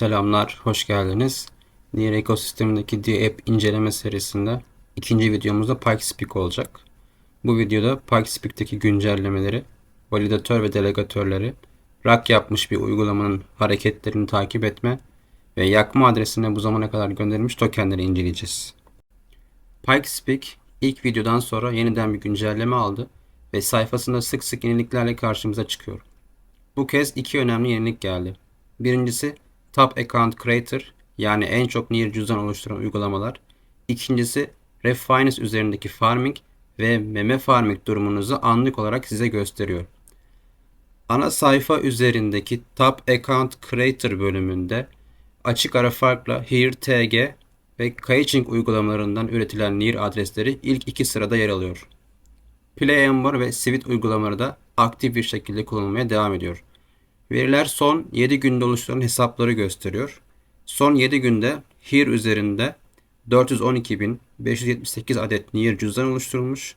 Selamlar, hoş geldiniz. Near ekosistemindeki D-App inceleme serisinde ikinci videomuzda PikeSpeak olacak. Bu videoda PikeSpeak'teki güncellemeleri, validatör ve delegatörleri, rak yapmış bir uygulamanın hareketlerini takip etme ve yakma adresine bu zamana kadar gönderilmiş tokenleri inceleyeceğiz. PikeSpeak ilk videodan sonra yeniden bir güncelleme aldı ve sayfasında sık sık yeniliklerle karşımıza çıkıyor. Bu kez iki önemli yenilik geldi. Birincisi Top Account Creator yani en çok Near cüzdan oluşturan uygulamalar. İkincisi Refinance üzerindeki farming ve meme farming durumunuzu anlık olarak size gösteriyor. Ana sayfa üzerindeki Top Account Creator bölümünde açık ara farkla Here TG ve Kaiching uygulamalarından üretilen Near adresleri ilk iki sırada yer alıyor. Play Ember ve Sweet uygulamaları da aktif bir şekilde kullanılmaya devam ediyor. Veriler son 7 günde oluşturan hesapları gösteriyor. Son 7 günde Here üzerinde 412.578 adet Near cüzdan oluşturulmuş.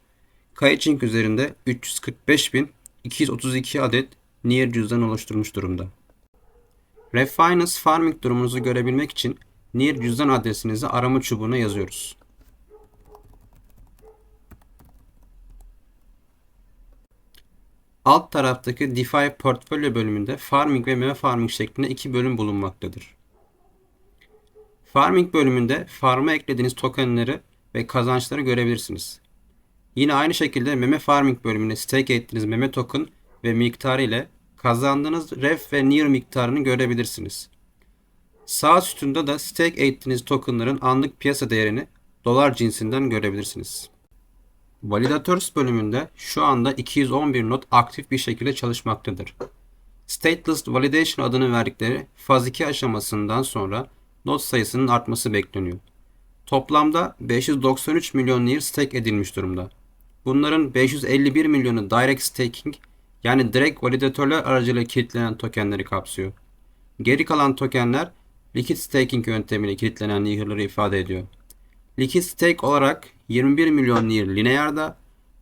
Kaiching üzerinde 345.232 adet Near cüzdan oluşturmuş durumda. Refinance Farming durumunuzu görebilmek için Near cüzdan adresinizi arama çubuğuna yazıyoruz. Alt taraftaki DeFi portfolyo bölümünde farming ve meme farming şeklinde iki bölüm bulunmaktadır. Farming bölümünde farm'a eklediğiniz tokenleri ve kazançları görebilirsiniz. Yine aynı şekilde meme farming bölümünde stake ettiğiniz meme token ve miktarı ile kazandığınız ref ve near miktarını görebilirsiniz. Sağ sütunda da stake ettiğiniz tokenların anlık piyasa değerini dolar cinsinden görebilirsiniz. Validators bölümünde şu anda 211 not aktif bir şekilde çalışmaktadır. Stateless Validation adını verdikleri faz 2 aşamasından sonra not sayısının artması bekleniyor. Toplamda 593 milyon near stake edilmiş durumda. Bunların 551 milyonu direct staking yani direkt validatörler aracılığıyla kilitlenen tokenleri kapsıyor. Geri kalan tokenler liquid staking yöntemiyle kilitlenen near'ları ifade ediyor. Liquid stake olarak 21 milyon near Linear'da,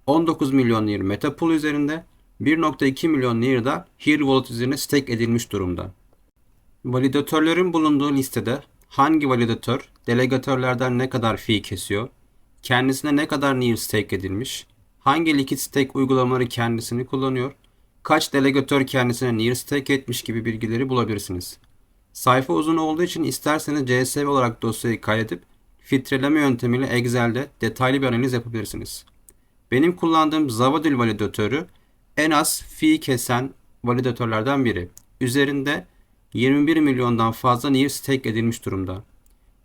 19 milyon near Metapool üzerinde, 1.2 milyon near da Here Wallet üzerine stake edilmiş durumda. Validatörlerin bulunduğu listede hangi validatör delegatörlerden ne kadar fee kesiyor, kendisine ne kadar near stake edilmiş, hangi liquid stake uygulamaları kendisini kullanıyor, kaç delegatör kendisine near stake etmiş gibi bilgileri bulabilirsiniz. Sayfa uzun olduğu için isterseniz CSV olarak dosyayı kaydedip filtreleme yöntemiyle Excel'de detaylı bir analiz yapabilirsiniz. Benim kullandığım Zavadil validatörü en az fee kesen validatörlerden biri. Üzerinde 21 milyondan fazla NIR stake edilmiş durumda.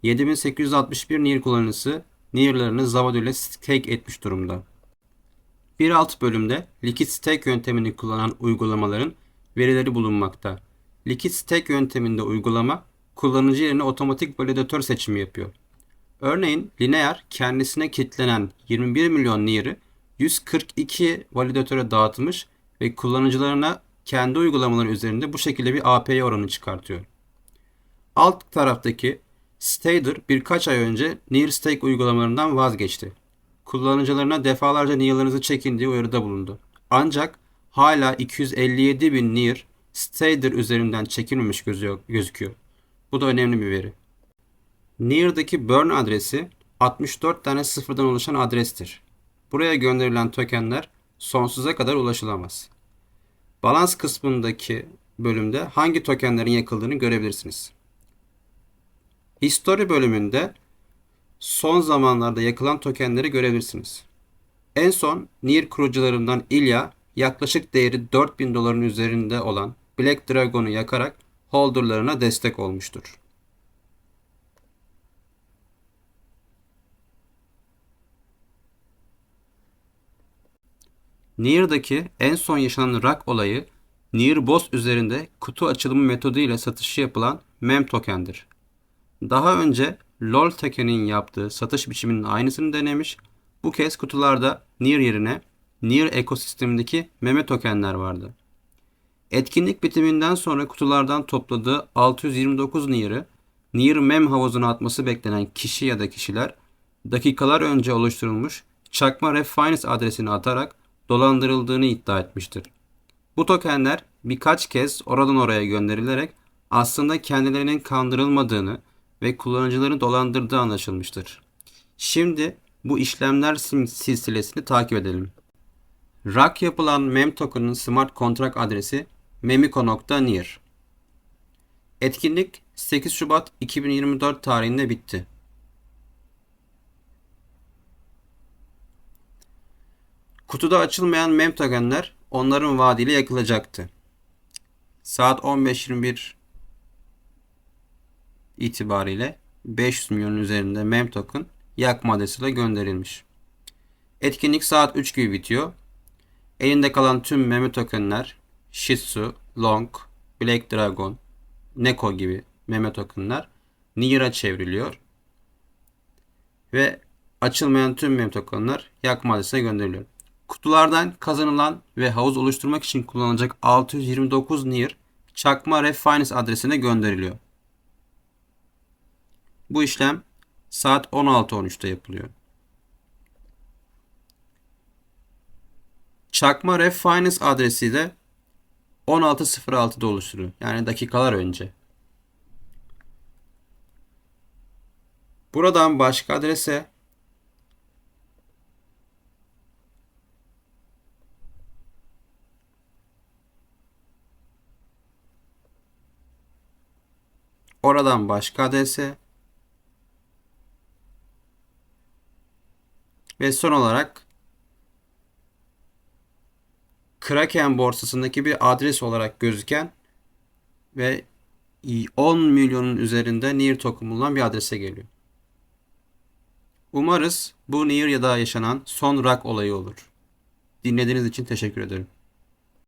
7861 NIR kullanıcısı NIR'larını Zavadil ile stake etmiş durumda. Bir alt bölümde Liquid Stake yöntemini kullanan uygulamaların verileri bulunmakta. Liquid Stake yönteminde uygulama kullanıcı yerine otomatik validatör seçimi yapıyor. Örneğin Linear kendisine kilitlenen 21 milyon Near'ı 142 validatöre dağıtmış ve kullanıcılarına kendi uygulamaları üzerinde bu şekilde bir API oranı çıkartıyor. Alt taraftaki Stader birkaç ay önce Near Stake uygulamalarından vazgeçti. Kullanıcılarına defalarca Near'larınızı çekin diye uyarıda bulundu. Ancak hala 257 bin Near Stader üzerinden çekilmemiş gözüküyor. Bu da önemli bir veri. Near'daki burn adresi 64 tane sıfırdan oluşan adrestir. Buraya gönderilen tokenler sonsuza kadar ulaşılamaz. Balans kısmındaki bölümde hangi tokenlerin yakıldığını görebilirsiniz. History bölümünde son zamanlarda yakılan tokenleri görebilirsiniz. En son Near kurucularından Ilya yaklaşık değeri 4000 doların üzerinde olan Black Dragon'u yakarak holderlarına destek olmuştur. Near'daki en son yaşanan rak olayı Near Boss üzerinde kutu açılımı metodu ile satışı yapılan mem tokendir. Daha önce LOL token'in yaptığı satış biçiminin aynısını denemiş. Bu kez kutularda Near yerine Near ekosistemindeki meme tokenler vardı. Etkinlik bitiminden sonra kutulardan topladığı 629 Near'ı Near mem havuzuna atması beklenen kişi ya da kişiler dakikalar önce oluşturulmuş çakma Refinance adresini atarak dolandırıldığını iddia etmiştir. Bu tokenler birkaç kez oradan oraya gönderilerek aslında kendilerinin kandırılmadığını ve kullanıcıları dolandırdığı anlaşılmıştır. Şimdi bu işlemler silsilesini takip edelim. Rak yapılan mem token'ın smart contract adresi memiko.near. Etkinlik 8 Şubat 2024 tarihinde bitti. Kutuda açılmayan mem tokenler onların vaadiyle yakılacaktı. Saat 15.21 itibariyle 500 milyonun üzerinde mem token yakma adresiyle gönderilmiş. Etkinlik saat 3 gibi bitiyor. Elinde kalan tüm meme tokenler Shih Tzu, Long, Black Dragon, Neko gibi meme tokenlar Near'a çevriliyor. Ve açılmayan tüm meme tokenlar yakma adresine gönderiliyor. Kutulardan kazanılan ve havuz oluşturmak için kullanılacak 629 Near çakma Refinance adresine gönderiliyor. Bu işlem saat 16.13'te yapılıyor. Çakma Ref Finance adresi de 16.06'da oluşturuyor. Yani dakikalar önce. Buradan başka adrese oradan başka adrese ve son olarak Kraken borsasındaki bir adres olarak gözüken ve 10 milyonun üzerinde Near token bulunan bir adrese geliyor. Umarız bu Near ya da yaşanan son rak olayı olur. Dinlediğiniz için teşekkür ederim.